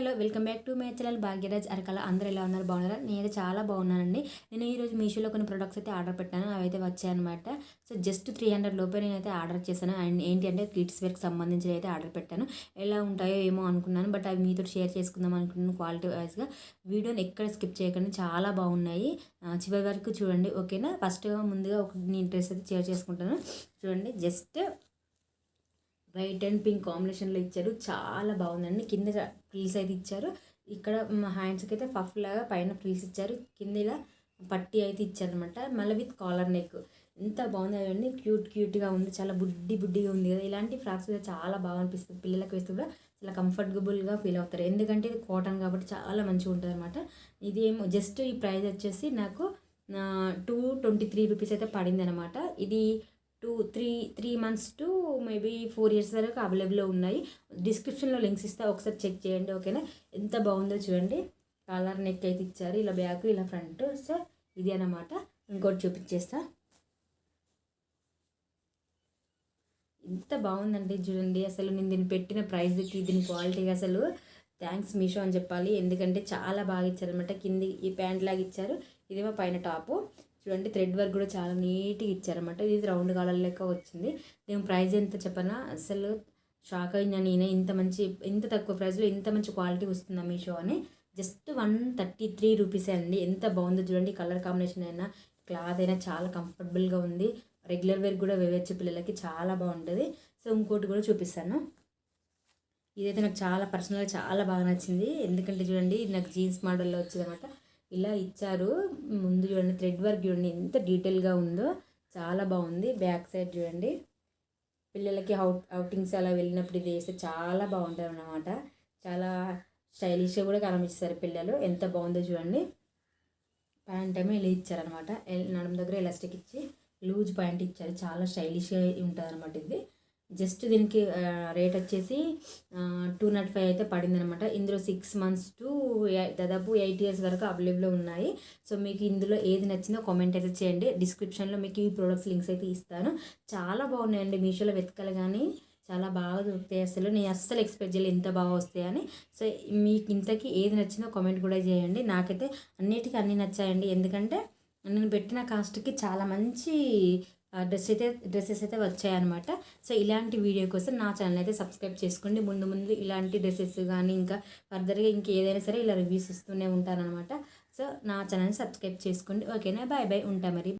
Hello welcome back to my channel Bhagyaraj Arakala. అందరూ ఎలా ఉన్నారు? బాగున్నారా? నేనైతే చాలా బాగున్నానండి. నేను ఈరోజు మీషోలో కొన్ని ప్రొడక్ట్స్ అయితే ఆర్డర్ పెట్టాను. అవి అయితే వచ్చాయన్నమాట. సో జస్ట్ త్రీ హండ్రెడ్ లోపే నేనైతే ఆర్డర్ చేశాను. అండ్ ఏంటి అంటే కిడ్స్ వేర్కి సంబంధించి అయితే ఆర్డర్ పెట్టాను. ఎలా ఉంటాయో ఏమో అనుకున్నాను. బట్ అవి మీతో షేర్ చేసుకుందాం అనుకున్నాను క్వాలిటీ వైజ్గా వీడియోని ఎక్కడ స్కిప్ చేయకండి. చాలా బాగున్నాయి. చివరి వరకు చూడండి. ఓకేనా? ఫస్ట్ ముందుగా ఒక నేను డ్రెస్ అయితే షేర్ చేసుకుంటాను. చూడండి. జస్ట్ వైట్ అండ్ పింక్ కాంబినేషన్లో ఇచ్చారు. చాలా బాగుందండి. కింద ఫ్రిల్స్ అయితే ఇచ్చారు. ఇక్కడ హ్యాండ్స్కి అయితే పఫ్ లాగా పైన ఫ్రిల్స్ ఇచ్చారు. కింద ఇలా పట్టి అయితే ఇచ్చారనమాట మళ్ళీ విత్ కాలర్ నెక్. ఎంత బాగుంది అండి. క్యూట్ క్యూట్గా ఉంది. చాలా బుడ్డి బుడ్డిగా ఉంది కదా. ఇలాంటి ఫ్రాక్స్ అయితే చాలా బాగా అనిపిస్తుంది. పిల్లలకు వేస్తే కూడా చాలా కంఫర్టబుల్గా ఫీల్ అవుతారు. ఎందుకంటే ఇది కాటన్ కాబట్టి చాలా మంచిగా ఉంటుంది అనమాట ఇది ఏమో జస్ట్ ఈ ప్రైస్ వచ్చేసి నాకు టూ ట్వంటీ త్రీ రూపీస్ అయితే పడింది అనమాట ఇది two three three months to maybe four years వరకు అవైలబుల్లో ఉన్నాయి. డిస్క్రిప్షన్లో లింక్స్ ఇస్తా ఒకసారి చెక్ చేయండి ఓకేనా ఎంత బాగుందో చూడండి. కాలర్ నెక్ అయితే ఇచ్చారు ఇలా బ్యాక్ ఇలా ఫ్రంట్ సో ఇది అన్నమాట. ఇంకోటి చూపించేస్తా. ఎంత బాగుందండి చూడండి అసలు నేను దీన్ని పెట్టిన ప్రైస్కి దీని క్వాలిటీకి అసలు థ్యాంక్స్ మీషో అని చెప్పాలి. ఎందుకంటే చాలా బాగా ఇచ్చారనమాట కింది ఈ ప్యాంట్ లాగా ఇచ్చారు. ఇదేమో పైన టాపు చూడండి థ్రెడ్ వర్క్ కూడా చాలా నీట్గా ఇచ్చారనమాట ఇది రౌండ్ కాలర్ లెక్క వచ్చింది. దీని ప్రైస్ ఎంత చెప్పనా? అసలు షాక్ అయినా నేనే ఇంత మంచి ఇంత తక్కువ ప్రైస్లో ఇంత మంచి క్వాలిటీ వస్తుందా మీషో అని. జస్ట్ వన్ థర్టీ త్రీ రూపీసే అండి. ఎంత బాగుందో చూడండి కలర్ కాంబినేషన్ అయినా క్లాత్ అయినా చాలా కంఫర్టబుల్గా ఉంది. రెగ్యులర్ వేర్ కూడా వేయచ్చు పిల్లలకి చాలా బాగుంటుంది. సో ఇంకోటి కూడా చూపిస్తాను. ఇదైతే నాకు చాలా పర్సనల్గా చాలా బాగా నచ్చింది. ఎందుకంటే చూడండి ఇది నాకు జీన్స్ మోడల్లో వచ్చిందన్నమాట. ఇలా ఇచ్చారు. ముందు చూడండి థ్రెడ్ వర్క్ చూడండి ఎంత డీటెయిల్గా ఉందో చాలా బాగుంది. బ్యాక్ సైడ్ చూడండి. పిల్లలకి అవుట్ అవుటింగ్స్ అలా వెళ్ళినప్పుడు ఇది వేస్తే చాలా బాగుంటుంది అన్నమాట చాలా స్టైలిష్గా కూడా కనిపిస్తారు పిల్లలు. ఎంత బాగుందో చూడండి. ప్యాంట్ ఏమో ఇలా ఇచ్చారనమాట నడుము దగ్గర ఎలాస్టిక్ ఇచ్చి లూజ్ ప్యాంట్ ఇచ్చారు. చాలా స్టైలిష్గా ఉంటుంది అనమాట ఇది. జస్ట్ దీనికి రేట్ వచ్చేసి టూ నాట్ ఫైవ్ అయితే పడిందనమాట ఇందులో సిక్స్ మంత్స్ టు దాదాపు ఎయిట్ ఇయర్స్ వరకు అవైలబుల్లో ఉన్నాయి. సో మీకు ఇందులో ఏది నచ్చిందో కామెంట్ అయితే చేయండి. డిస్క్రిప్షన్లో మీకు ఈ ప్రొడక్ట్స్ లింక్స్ అయితే ఇస్తాను. చాలా బాగున్నాయండి మీషోలో వెతకలు కానీ చాలా బాగా దొరుకుతాయి అసలు. నేను అస్సలు ఎక్స్పెక్ట్ చేయలేదు ఇంత బాగా వస్తాయని సో మీకు ఇంతకీ ఏది నచ్చిందో కామెంట్ కూడా చేయండి. నాకైతే అన్నిటికీ అన్నీ నచ్చాయండి. ఎందుకంటే నేను పెట్టిన కాస్ట్కి చాలా మంచి డ్రెస్ అయితే డ్రెస్సెస్ అయితే వచ్చాయన్నమాట. సో ఇలాంటి వీడియో కోసం నా ఛానల్ అయితే సబ్స్క్రైబ్ చేసుకోండి. ముందు ముందు ఇలాంటి డ్రెస్సెస్ కానీ ఇంకా ఫర్దర్గా ఇంకా ఏదైనా సరే ఇలా రివ్యూస్ ఇస్తూనే ఉంటానన్నమాట సో నా ఛానల్ని సబ్స్క్రైబ్ చేసుకోండి. ఓకేనా? Bye bye. ఉంటా మరి.